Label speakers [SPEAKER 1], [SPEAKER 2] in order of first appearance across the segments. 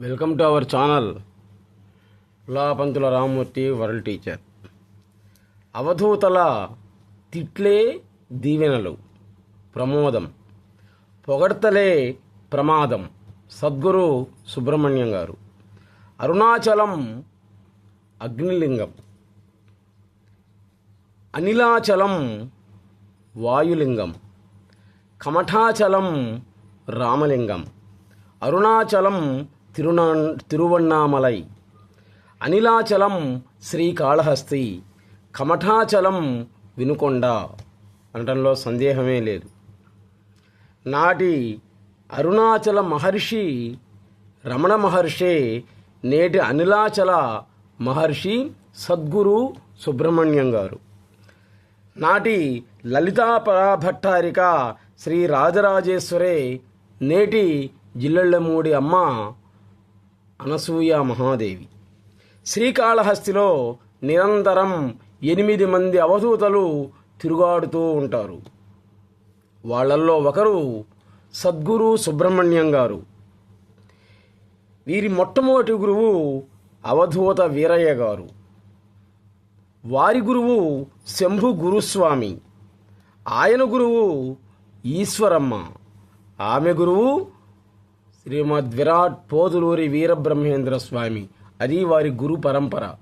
[SPEAKER 1] Welcome to our channel Lapanthula Rammurthy world teacher అవధూతల తిట్లే దీవెనలు ప్రమోదం పొగడ్తలే ప్రమాదం సద్గురు సుబ్రహ్మణ్యం గారు అరుణాచలం అగ్నిలింగం అనిలాచలం వాయులింగం కమఠాచలం రామలింగం అరుణాచలం తిరునా తిరువన్నామలై. అనిలాచలం శ్రీకాళహస్తి కమఠాచలం వినుకొండ అనటంలో సందేహమే లేదు. నాటి అరుణాచల మహర్షి రమణ మహర్షే నేటి అనిలాచల మహర్షి సద్గురు సుబ్రహ్మణ్యం గారు. నాటి లలితా పరాభట్టారిక శ్రీ రాజరాజేశ్వరే నేటి జిల్లెళ్ళమూడి అమ్మ అనసూయ మహాదేవి. శ్రీకాళహస్తిలో నిరంతరం ఎనిమిది మంది అవధూతలు తిరుగాడుతూ ఉంటారు. వాళ్ళల్లో ఒకరు సద్గురు సుబ్రహ్మణ్యం గారు. వీరి మొట్టమొదటి గురువు అవధూత వీరయ్య గారు. వారి గురువు శంభు గురుస్వామి. ఆయన గురువు ఈశ్వరమ్మ. ఆమె గురువు శ్రీమద్ విరాట్ పోదులూరి వీరబ్రహ్మేంద్ర స్వామి. అది వారి గురు పరంపర.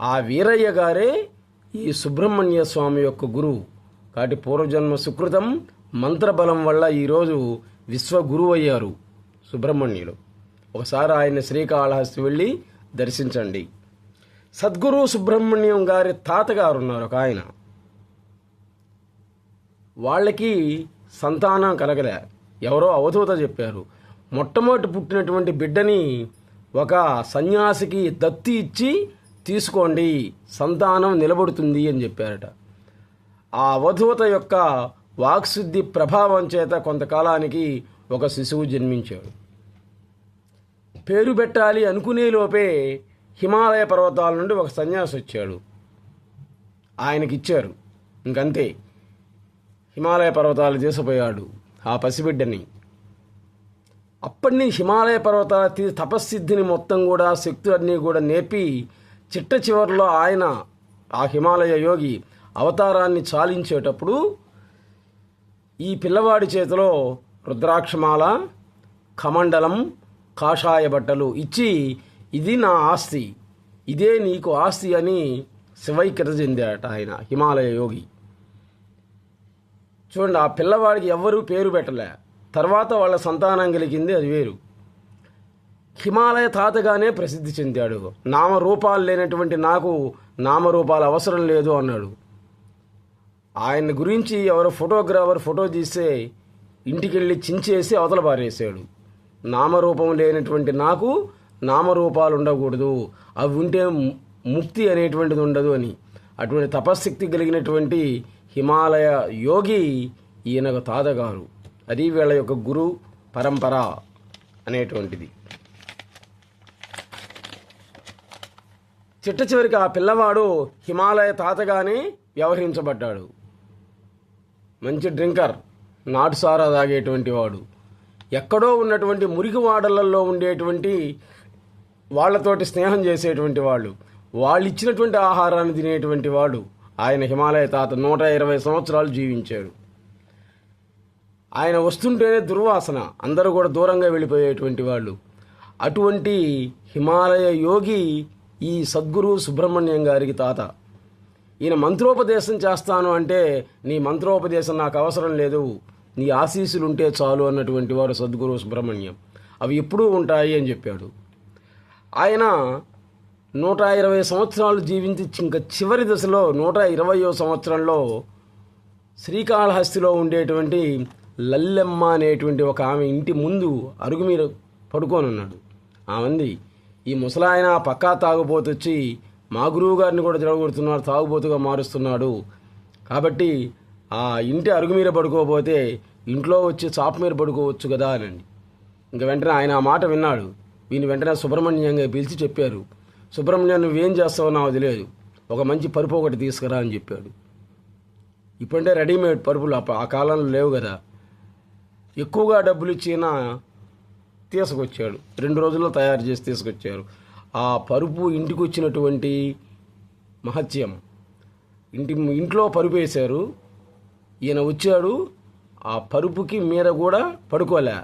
[SPEAKER 1] ఆ వీరయ్య గారే ఈ సుబ్రహ్మణ్య స్వామి యొక్క గురువు కాటి పూర్వజన్మ సుకృతం మంత్రబలం వల్ల ఈరోజు విశ్వగురువు అయ్యారు సుబ్రహ్మణ్యులు. ఒకసారి ఆయన శ్రీకాళహస్తి వెళ్ళి దర్శించండి. సద్గురు సుబ్రహ్మణ్యం గారి తాతగారు ఉన్నారు ఒక ఆయన. వాళ్ళకి సంతానం కలగలే. ఎవరో అవధూత చెప్పారు. మొట్టమొదటి పుట్టినటువంటి బిడ్డని ఒక సన్యాసికి దత్తి ఇచ్చి తీసుకోండి సంతానం నిలబడుతుంది అని చెప్పారట. ఆ అవధూత యొక్క వాక్శుద్ధి ప్రభావం చేత కొంతకాలానికి ఒక శిశువు జన్మించాడు. పేరు పెట్టాలి అనుకునే లోపే హిమాలయ పర్వతాల నుండి ఒక సన్యాసి వచ్చాడు. ఆయనకి ఇచ్చారు ఇంకంతే. హిమాలయ పర్వతాలు తీసుకుపోయాడు ఆ పసిబిడ్డని. అప్పటి హిమాలయ పర్వతాల తీ- తపస్సిద్ధిని మొత్తం కూడా శక్తులన్నీ కూడా నేర్పి చిట్ట చివరిలో ఆయన ఆ హిమాలయ యోగి అవతారాన్ని చాలించేటప్పుడు ఈ పిల్లవాడి చేతిలో రుద్రాక్షమాల కమండలం కాషాయ బట్టలు ఇచ్చి ఇది నా ఆస్తి ఇదే నీకు ఆస్తి అని శివైక్యత చెందాడట ఆయన హిమాలయ యోగి. చూడండి ఆ పిల్లవాడికి ఎవ్వరూ పేరు పెట్టలే. తర్వాత వాళ్ళ సంతానం కలిగింది అది వేరు. హిమాలయ తాతగానే ప్రసిద్ధి చెందాడు. నామరూపాలు లేనటువంటి నాకు నామరూపాలు అవసరం లేదు అన్నాడు. ఆయన గురించి ఎవరో ఫోటోగ్రాఫర్ ఫోటో తీస్తే ఇంటికెళ్ళి చించేసి అవతల పారేసాడు. నామరూపం లేనటువంటి నాకు నామరూపాలు ఉండకూడదు. అవి ఉంటే ముక్తి అనేటువంటిది ఉండదు అని. అటువంటి తపశక్తి కలిగినటువంటి హిమాలయ యోగి ఈయనకు తాతగారు. అది వీళ్ళ యొక్క గురు పరంపర అనేటువంటిది. చిట్ట చివరికి ఆ పిల్లవాడు హిమాలయ తాతగానే వ్యవహరించబడ్డాడు. మంచి డ్రింకర్ నాటుసారా తాగేటువంటి వాడు. ఎక్కడో ఉన్నటువంటి మురికివాడలలో ఉండేటువంటి వాళ్ళతోటి స్నేహం చేసేటువంటి వాళ్ళు. వాళ్ళు ఇచ్చినటువంటి ఆహారాన్ని తినేటువంటి వాడు. ఆయన హిమాలయ తాత నూట ఇరవై సంవత్సరాలు జీవించాడు. ఆయన వస్తుంటేనే దుర్వాసన. అందరూ కూడా దూరంగా వెళ్ళిపోయేటువంటి వాళ్ళు. అటువంటి హిమాలయ యోగి ఈ సద్గురు సుబ్రహ్మణ్యం గారికి తాత. ఈయన మంత్రోపదేశం చేస్తాను అంటే నీ మంత్రోపదేశం నాకు అవసరం లేదు. నీ ఆశీస్సులు ఉంటే చాలు అన్నటువంటి వాడు సద్గురు సుబ్రహ్మణ్యం. అవి ఎప్పుడూ ఉంటాయి అని చెప్పాడు. ఆయన నూట ఇరవై సంవత్సరాలు జీవించి ఇంకా చివరి దశలో నూట ఇరవయో సంవత్సరంలో శ్రీకాళహస్తిలో ఉండేటువంటి లల్లెమ్మ అనేటువంటి ఒక ఆమె ఇంటి ముందు అరుగు మీద పడుకొని ఉన్నాడు. ఆమంది ఈ ముసలాయన పక్కా తాగుబోతొచ్చి మా గురువు గారిని కూడా జరగొడుతున్నాడు తాగుబోతుగా మారుస్తున్నాడు. కాబట్టి ఆ ఇంటి అరుగు మీద పడుకోపోతే ఇంట్లో వచ్చి చాప మీద పడుకోవచ్చు కదా అనండి. ఇంక వెంటనే ఆయన ఆ మాట విన్నాడు. వీని వెంటనే సుబ్రహ్మణ్యంగా పిలిచి చెప్పారు. సుబ్రహ్మణ్యం నువ్వేం చేస్తావో నాకు తెలియదు. ఒక మంచి పరుపు ఒకటి తీసుకురా అని చెప్పాడు. ఇప్పుడంటే రెడీమేడ్ పరుపులు ఆ కాలంలో లేవు కదా. ఎక్కువగా డబ్బులు ఇచ్చిన తీసుకొచ్చాడు. రెండు రోజుల్లో తయారు చేసి తీసుకొచ్చారు. ఆ పరుపు ఇంటికి వచ్చినటువంటి మహత్యం. ఇంటి ఇంట్లో పరుపు వేశారు. ఈయన వచ్చాడు. ఆ పరుపుకి మీద కూడా పడుకోలే.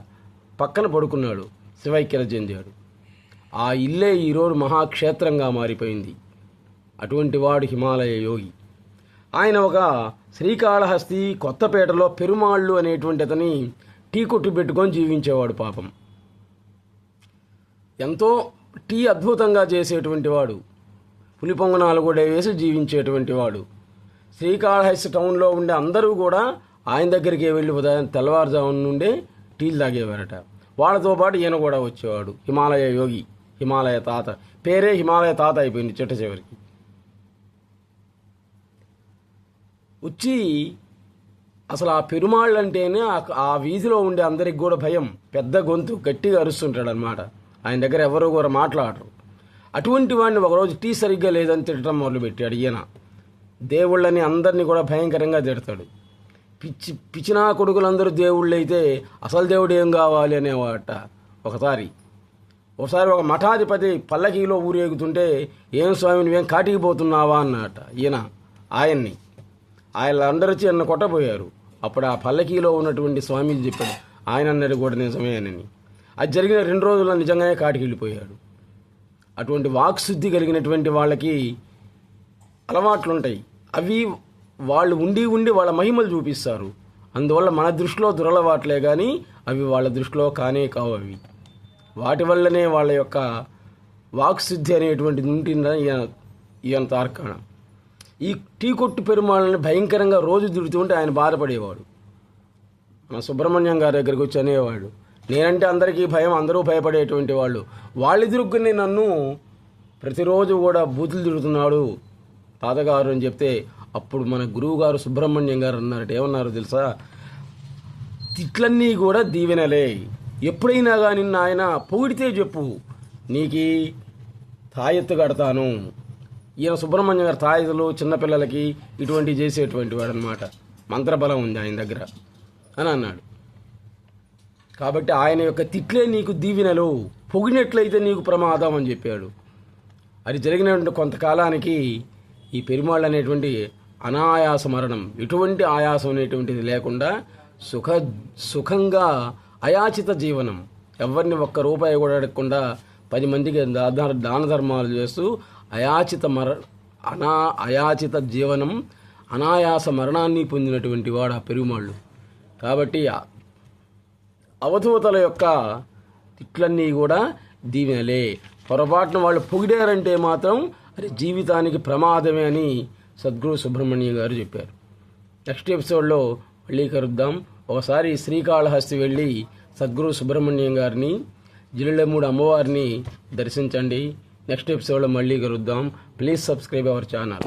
[SPEAKER 1] పక్కన పడుకున్నాడు. శివైక్యత చెందాడు. ఆ ఇల్లే ఈరోజు మహాక్షేత్రంగా మారిపోయింది. అటువంటి వాడు హిమాలయ యోగి. ఆయన ఒక శ్రీకాళహస్తి కొత్తపేటలో పెరుమాళ్ళు అనేటువంటి అతని టీ కొట్టు పెట్టుకొని జీవించేవాడు పాపం. ఎంతో టీ అద్భుతంగా చేసేటువంటి వాడు. పులి పొంగనాలు కూడా వేసి జీవించేటువంటి వాడు. శ్రీకాళహస్తి టౌన్లో ఉండే అందరూ కూడా ఆయన దగ్గరికి వెళ్ళి ఉదయం తెల్లవారుజాము నుండే టీలు తాగేవారట. వాళ్ళతో పాటు ఈయన కూడా వచ్చేవాడు. హిమాలయ యోగి హిమాలయ తాత. పేరే హిమాలయ తాత అయిపోయింది చిట్ట చివరికి. వచ్చి అసలు ఆ పెరుమాళ్ళు అంటేనే ఆ- వీధిలో ఉండే అందరికి కూడా భయం. పెద్ద గొంతు గట్టిగా అరుస్తుంటాడు అనమాట ఆయన దగ్గర ఎవరు కూడా మాట్లాడరు. అటువంటి వాడిని ఒకరోజు టీ సరిగ్గా లేదని తిట్టడం మొదలుపెట్టాడు ఈయన. దేవుళ్ళని అందరినీ కూడా భయంకరంగా తిడతాడు. పిచ్చి పిచ్చినా కొడుకులందరూ దేవుళ్ళైతే అసలు దేవుడు ఏం కావాలి అనేవాట ఒకసారి. ఒకసారి ఒక మఠాధిపతి పల్లకీలో ఊరేగుతుంటే ఏం స్వామి నువ్వేం కాటికి పోతున్నావా? అన్నట ఈయన ఆయన్ని. ఆయన అందరూ వచ్చి నన్ను కొట్టబోయారు. అప్పుడు ఆ పల్లకీలో ఉన్నటువంటి స్వామీజీ చెప్పాడు ఆయన అన్నది కూడా నిజమేనని అది జరిగిన రెండు రోజుల్లో నిజంగానే కాటికి వెళ్ళిపోయాడు. అటువంటి వాక్శుద్ధి కలిగినటువంటి వాళ్ళకి అలవాట్లు ఉంటాయి. అవి వాళ్ళు ఉండి ఉండి వాళ్ళ మహిమలు చూపిస్తారు. అందువల్ల మన దృష్టిలో దురలవాట్లే కానీ అవి వాళ్ళ దృష్టిలో కానే కావు అవి. వాటి వల్లనే వాళ్ళ యొక్క వాక్శుద్ధి అనేటువంటిది ఉంటుందని ఈయన ఈయన తార్కాణం. ఈ టీ కొట్టు పెరుమాళ్ళని భయంకరంగా రోజు తిడుతుంటే ఆయన బాధపడేవాడు. మన సుబ్రహ్మణ్యం గారి దగ్గరికి వచ్చి అనేవాడు నేనంటే అందరికీ భయం అందరూ భయపడేటువంటి వాళ్ళు. వాళ్ళిద్దరుకుని నన్ను ప్రతిరోజు కూడా బూతులు తిడుతున్నాడు తాతగారు అని చెప్తే అప్పుడు మన గురువు గారు సుబ్రహ్మణ్యం గారు అన్నారట ఏమన్నారు తెలుసా? తిట్లన్నీ కూడా దీవెనలే. ఎప్పుడైనా కానీ ఆయన పొగిడితే చెప్పు. నీకు తాయెత్తు కడతాను. ఈయన సుబ్రహ్మణ్యం గారు తాయిదులు చిన్నపిల్లలకి ఇటువంటి చేసేటువంటి వాడు అనమాట మంత్రబలం ఉంది ఆయన దగ్గర అని అన్నాడు. కాబట్టి ఆయన యొక్క తిట్లే నీకు దీవెనలు పొగినట్లయితే నీకు ప్రమాదం అని చెప్పాడు. అది జరిగినటువంటి కొంతకాలానికి ఈ పెరుమాళ్ళు అనేటువంటి అనాయాస మరణం ఎటువంటి ఆయాసం అనేటువంటిది లేకుండా సుఖ సుఖంగా అయాచిత జీవనం. ఎవరిని ఒక్క రూపాయి కూడా అడగకుండా పది మందికి దాన ధర్మాలు చేస్తూ అయాచిత మర అనా అయాచిత జీవనం అనాయాస మరణాన్ని పొందినటువంటి వాడు ఆ పెరుమాళ్ళు. కాబట్టి అవధూతల యొక్క తిట్లన్నీ కూడా దీవెనలే. పొరపాటున వాళ్ళు పొగిడారంటే మాత్రం అది జీవితానికి ప్రమాదమే అని సద్గురు సుబ్రహ్మణ్యం గారు చెప్పారు. నెక్స్ట్ ఎపిసోడ్లో మళ్ళీ కలుద్దాం. ఒకసారి శ్రీకాళహస్తి వెళ్ళి సద్గురు సుబ్రహ్మణ్యం గారిని జిల్లెమూడు అమ్మవారిని దర్శించండి. నెక్స్ట్ ఎపిసోడ్లో మళ్ళీ కలుద్దాం. Please subscribe our channel.